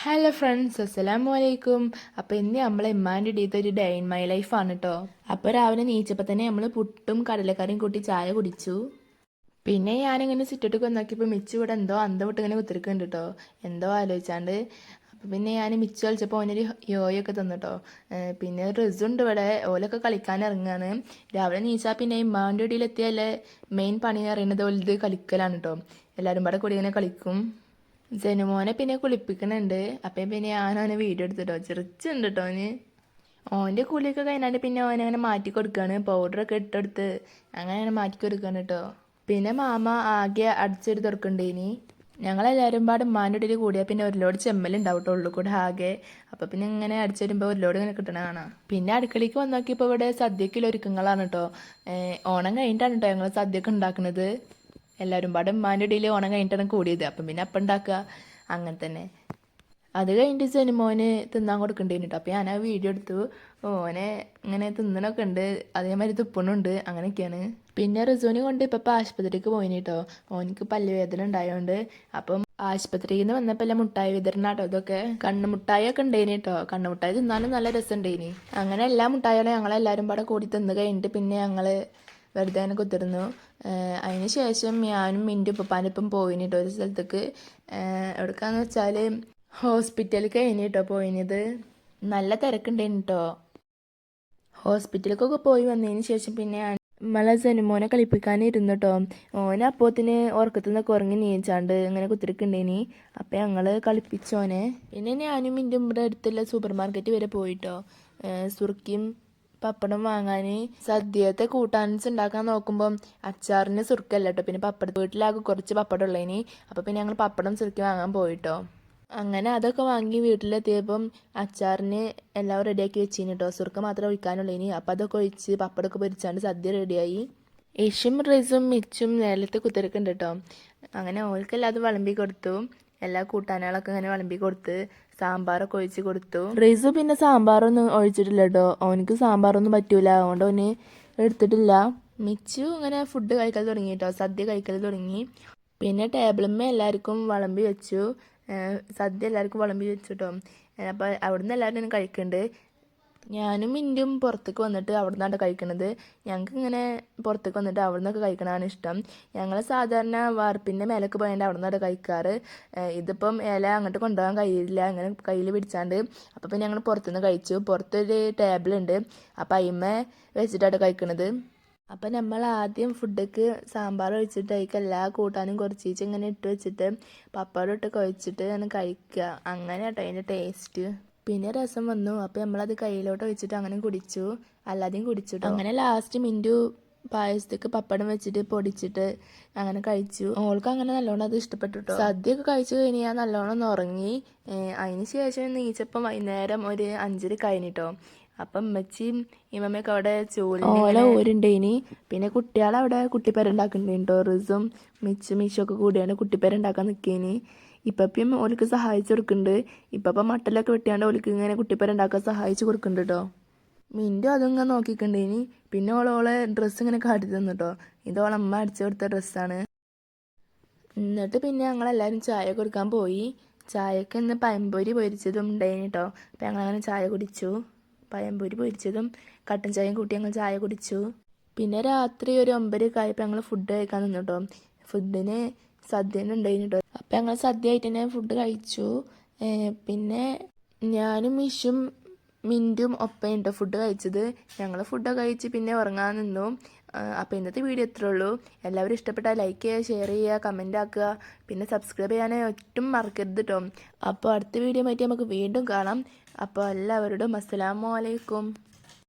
Hello friends അസ്സലാമു അലൈക്കും അപ്പോൾ ഇന്ന് നമ്മളെ ഇമ്മാന്റെ ഇടീത്തെ ഒരു ഡേ ഇൻ മൈ ലൈഫ് ആണ് കേട്ടോ അപ്പോൾ രാവിലെ നീച്ചപ്പോൾ തന്നെ നമ്മൾ പുട്ടും കടലക്കറിയും കൂട്ടി ചായ കുടിച്ചു. പിന്നെ ഞാനിങ്ങനെ ചുറ്റോട്ടൊക്കെ നോക്കിയപ്പോൾ മിച്ചു ഇവിടെ എന്തോ അന്തം വിട്ട് ഇങ്ങനെ കുത്തിരിക്കുന്നുണ്ട് കേട്ടോ എന്തോ ആലോചിച്ചാണ്ട്. അപ്പോൾ പിന്നെ ഞാൻ മിച്ചു കളിച്ചപ്പോൾ ഓനൊരു യോയൊക്കെ തന്നു കേട്ടോ പിന്നെ റിസുണ്ട് ഇവിടെ. ഓലൊക്കെ കളിക്കാൻ ഇറങ്ങുകയാണ് രാവിലെ നീച്ചാൽ പിന്നെ ഇമ്മാന്റെ ഇടയിലെത്തിയാലേ മെയിൻ പണി എന്ന് പറയുന്നത് ഓലത് കളിക്കലാണ് കേട്ടോ എല്ലാവരും ഇവിടെ കൂടി ഇങ്ങനെ കളിക്കും. ജനുമോനെ പിന്നെ കുളിപ്പിക്കുന്നുണ്ട് അപ്പം പിന്നെ ഞാനവനെ വീഡിയോ എടുത്തിട്ടോ. ചെറിച്ചുണ്ട് കേട്ടോ അവന്. ഓന്റെ കുളിയൊക്കെ കഴിഞ്ഞാണ്ട് പിന്നെ ഓനങ്ങനെ മാറ്റി കൊടുക്കുകയാണ് പൗഡറൊക്കെ ഇട്ടെടുത്ത് അങ്ങനെ അങ്ങനെ മാറ്റി കൊടുക്കുകയാണ് കേട്ടോ പിന്നെ മാമ ആകെ അടിച്ചൊരു തുറക്കണ്ടേനി. ഞങ്ങളെല്ലാവരും പാട് ഉമ്മാന്റെ ഇടയിൽ കൂടിയാൽ പിന്നെ ഒരു ലോഡ് ചെമ്മലുണ്ടാവും കേട്ടോ ഉള്ളു കൂടെ ആകെ. അപ്പോൾ പിന്നെ ഇങ്ങനെ അടിച്ചു വരുമ്പോൾ ഒരു ലോഡ് ഇങ്ങനെ കിട്ടണ കാണാം. പിന്നെ അടുക്കളയ്ക്ക് വന്നു നോക്കിയപ്പോൾ ഇവിടെ സദ്യക്കുള്ള ഒരുക്കങ്ങളാണ് കേട്ടോ ഓണം കഴിഞ്ഞിട്ടാണ് കേട്ടോ ഞങ്ങൾ സദ്യക്ക് ഉണ്ടാക്കുന്നത് എല്ലാവരും പാടെ. ഉമ്മാന്റെ ഇടയിൽ ഓണം കഴിഞ്ഞിട്ടാണ് കൂടിയത്. അപ്പം പിന്നെ അപ്പം ഉണ്ടാക്കുക. അങ്ങനെ തന്നെ. അത് കഴിഞ്ഞിട്ട് സെനിമോന് തിന്നാൻ കൊടുക്കേണ്ടി അപ്പോൾ ഞാൻ ആ വീഡിയോ എടുത്തു. ഓനെ ഇങ്ങനെ തിന്നണൊക്കെ ഉണ്ട്. അതേമാതിരി തുപ്പണുണ്ട് അങ്ങനെയൊക്കെയാണ്. പിന്നെ റിസോനെ കൊണ്ട് ഇപ്പം ഇപ്പം ആശുപത്രിക്ക് പോയിന് കേട്ടോ ഓനിക്ക് പല്ലുവേദന ഉണ്ടായതുകൊണ്ട് അപ്പം ആശുപത്രിയിൽ നിന്ന് വന്നപ്പോൾ എല്ലാം മുട്ടായി വിതരണാട്ടോ ഇതൊക്കെ കണ്ണു മുട്ടായി ഒക്കെ ഉണ്ടായിന് കേട്ടോ കണ്ണു മുട്ടായി തിന്നാലും നല്ല രസം ഉണ്ടായിന് അങ്ങനെ എല്ലാ മുട്ടായികളും ഞങ്ങളെല്ലാവരും പാടെ കൂടി തിന്ന് കഴിഞ്ഞിട്ട് പിന്നെ ഞങ്ങൾ വെറുതെ അങ്ങനെ കുത്തിരുന്നു അതിന് ശേഷം ഞാനും മിന്റെ ഉപ്പപ്പാനിപ്പം പോയിന് കേട്ടോ ഒരു സ്ഥലത്തേക്ക്. എവിടേക്കാന്ന് വെച്ചാൽ ഹോസ്പിറ്റലിൽ കഴിഞ്ഞ് കേട്ടോ പോയിനത്. നല്ല തിരക്കുണ്ടായിരുന്നു കേട്ടോ ഹോസ്പിറ്റലിലേക്കൊക്കെ പോയി വന്നതിന് ശേഷം പിന്നെ നമ്മളെ സെനുമോനെ കളിപ്പിക്കാനിരുന്നു കേട്ടോ ഓനെ അപ്പോത്തിന് ഉറക്കത്തു നിന്നൊക്കെ ഉറങ്ങി നീച്ചാണ്ട് ഇങ്ങനെ കുത്തിരിക്കുണ്ടേനി അപ്പം ഞങ്ങൾ കളിപ്പിച്ചോനെ. പിന്നെ ഞാനും എന്റെ ഇവിടെ അടുത്തുള്ള സൂപ്പർ മാർക്കറ്റ് വരെ പോയിട്ടോ. സുർക്കിയും പപ്പടം വാങ്ങാൻ സദ്യത്തെ കൂട്ടാൻസ് ഉണ്ടാക്കാൻ നോക്കുമ്പം അച്ചാറിന് സുർക്കല്ല കേട്ടോ പിന്നെ പപ്പടം വീട്ടിലാകെ കുറച്ച് പപ്പടം ഉള്ളതിന് അപ്പോൾ പിന്നെ ഞങ്ങൾ പപ്പടം സുർക്കി വാങ്ങാൻ പോയിട്ടോ. അങ്ങനെ അതൊക്കെ വാങ്ങി വീട്ടിലെത്തിയപ്പം അച്ചാറിന് എല്ലാം റെഡിയാക്കി വെച്ചിന് കേട്ടോ സുർക്ക മാത്രമേ ഒഴിക്കാനുള്ളതിന് അപ്പം അതൊക്കെ ഒഴിച്ച് പപ്പടമൊക്കെ പൊരിച്ചാണ്ട് സദ്യ റെഡിയായി. ഏഷ്യം റൈസും മിച്ചും നേരത്തെ കുത്തിരക്കുണ്ട് കേട്ടോ അങ്ങനെ ഓൾക്കെല്ലാം അത് വിളമ്പി കൊടുത്തു. എല്ലാ കൂട്ടാനുകളൊക്കെ അങ്ങനെ വിളമ്പി കൊടുത്ത് സാമ്പാറൊക്കെ ഒഴിച്ച് കൊടുത്തു. റിസു പിന്നെ സാമ്പാറൊന്നും ഒഴിച്ചിട്ടില്ല കേട്ടോ അവനക്ക് സാമ്പാറൊന്നും പറ്റൂല. അതുകൊണ്ട് അവന് എടുത്തിട്ടില്ല. മിച്ചു ഇങ്ങനെ ഫുഡ് കഴിക്കൽ തുടങ്ങി കേട്ടോ സദ്യ കഴിക്കൽ തുടങ്ങി. പിന്നെ ടേബിളുമ്മേ എല്ലാവർക്കും വിളമ്പി വെച്ചു. സദ്യ എല്ലാവർക്കും വിളമ്പി വെച്ചു കേട്ടോ അപ്പോൾ അവിടുന്ന് എല്ലാവരും കഴിക്കുന്നുണ്ട് ഞാനും ഇന്ത്യയും പുറത്തേക്ക് വന്നിട്ട് അവിടെ നിന്നാണ് കഴിക്കണത്. ഞങ്ങൾക്ക് ഇങ്ങനെ പുറത്തേക്ക് വന്നിട്ട് അവിടെ നിന്നൊക്കെ കഴിക്കണതാണ് ഇഷ്ടം. ഞങ്ങൾ സാധാരണ വാർപ്പിന്റെ മേലൊക്കെ പോയാണ്ട് അവിടെ നിന്നാണ് കഴിക്കാറ് ഇതിപ്പം ഇല അങ്ങോട്ട് കൊണ്ടുപോകാൻ കഴിയില്ല. അങ്ങനെ കയ്യിൽ പിടിച്ചാണ്ട് അപ്പോൾ പിന്നെ ഞങ്ങൾ പുറത്തുനിന്ന് കഴിച്ചു. പുറത്തൊരു ടേബിളുണ്ട് അപ്പോൾ അയിമ വെച്ചിട്ടാണ് കഴിക്കണത്. അപ്പം നമ്മൾ ആദ്യം ഫുഡൊക്കെ സാമ്പാർ ഒഴിച്ചിട്ട് അതിലേക്ക് എല്ലാ കൂട്ടാനും കുറച്ച് ഇങ്ങനെ ഇട്ട് വെച്ചിട്ട് പപ്പടം ഇട്ട് കുഴച്ചിട്ട് അങ്ങനെ കഴിക്കുക അങ്ങനെ കേട്ടോ അതിന്റെ ടേസ്റ്റ് പിന്നെ രസം വന്നു. അപ്പോൾ നമ്മളത് കയ്യിലോട്ട് വെച്ചിട്ട് അങ്ങനെ കുടിച്ചു. അല്ലാതെയും കുടിച്ചു അങ്ങനെ ലാസ്റ്റ് മിന്റു പായസത്തേക്ക് പപ്പടം വെച്ചിട്ട് പൊടിച്ചിട്ട് അങ്ങനെ കഴിച്ചു. ഓൾക്ക് അങ്ങനെ നല്ലോണം അത് ഇഷ്ടപ്പെട്ടു കേട്ടോ സദ്യയൊക്കെ കഴിച്ചു കഴിഞ്ഞാൽ നല്ലോണം ഉറങ്ങി. അതിന് ശേഷം നീച്ചപ്പം വൈകുന്നേരം ഒരു അഞ്ചര കഴിഞ്ഞിട്ടോ? അപ്പം അമ്മച്ചിയും ഇമ്മമ്മയൊക്കെ അവിടെ ചോല ഓല ഊരുണ്ടേനി. പിന്നെ കുട്ടികളവിടെ കുട്ടിപ്പേരുണ്ടാക്കുന്നുണ്ട് കേട്ടോ റിസും മിച്ചും മിച്ചും ഒക്കെ കൂടിയാണ് കുട്ടിപ്പേരുണ്ടാക്കാൻ നിൽക്കേനി ഇപ്പം ഓലിക്ക് സഹായിച്ചു കൊടുക്കുന്നുണ്ട് ഇപ്പം മട്ടലൊക്കെ വെട്ടിയാണ്ട് ഓലിക്ക് ഇങ്ങനെ കുട്ടിപ്പേര ഉണ്ടാക്കാൻ സഹായിച്ചു കൊടുക്കുന്നുണ്ട് കേട്ടോ മിന്റും അതിങ്ങനെ നോക്കിക്കണ്ടേനി പിന്നെ ഓളോളെ ഡ്രസ്സ് ഇങ്ങനെ കാട്ടി തന്നു കേട്ടോ ഇത് ഓളമ്മ അടിച്ചു കൊടുത്ത ഡ്രസ്സാണ്. എന്നിട്ട് പിന്നെ ഞങ്ങളെല്ലാവരും ചായ കൊടുക്കാൻ പോയി. ചായക്ക് ഇന്ന് പയമ്പൊരി പൊരിച്ചതും ഉണ്ടായിന് കേട്ടോ അപ്പം ഞങ്ങളങ്ങനെ ചായ കുടിച്ചു. പയമ്പൊരി പൊരിച്ചതും കട്ടൻ ചായയും കൂട്ടി ഞങ്ങൾ ചായ കുടിച്ചു. പിന്നെ രാത്രി ഒരു ഒമ്പത് ആയപ്പോൾ ഞങ്ങൾ ഫുഡ് കഴിക്കാൻ നിന്നു കേട്ടോ ഫുഡിന് സദ്യ ഉണ്ടായിരുന്നു കേട്ടോ അപ്പം ഞങ്ങൾ സദ്യയായിട്ട് തന്നെ ഫുഡ് കഴിച്ചു. പിന്നെ ഞാനും മിഷും മിന്റും ഒപ്പമുണ്ട് ഫുഡ് കഴിച്ചത്. ഞങ്ങൾ ഫുഡൊക്കെ കഴിച്ച് പിന്നെ ഉറങ്ങാൻ നിന്നു. അപ്പോൾ ഇന്നത്തെ വീഡിയോ ഇത്രേ ഉള്ളൂ. എല്ലാവരും ഇഷ്ടപ്പെട്ടാൽ ലൈക്ക് ചെയ്യുക ഷെയർ ചെയ്യുക കമന്റ് ആക്കുക. പിന്നെ സബ്സ്ക്രൈബ് ചെയ്യാൻ ഒട്ടും മറക്കരുത് കേട്ടോ അപ്പോൾ അടുത്ത വീഡിയോ പറ്റി നമുക്ക് വീണ്ടും കാണാം. അപ്പോൾ എല്ലാവരോടും അസ്സലാമു അലൈക്കും.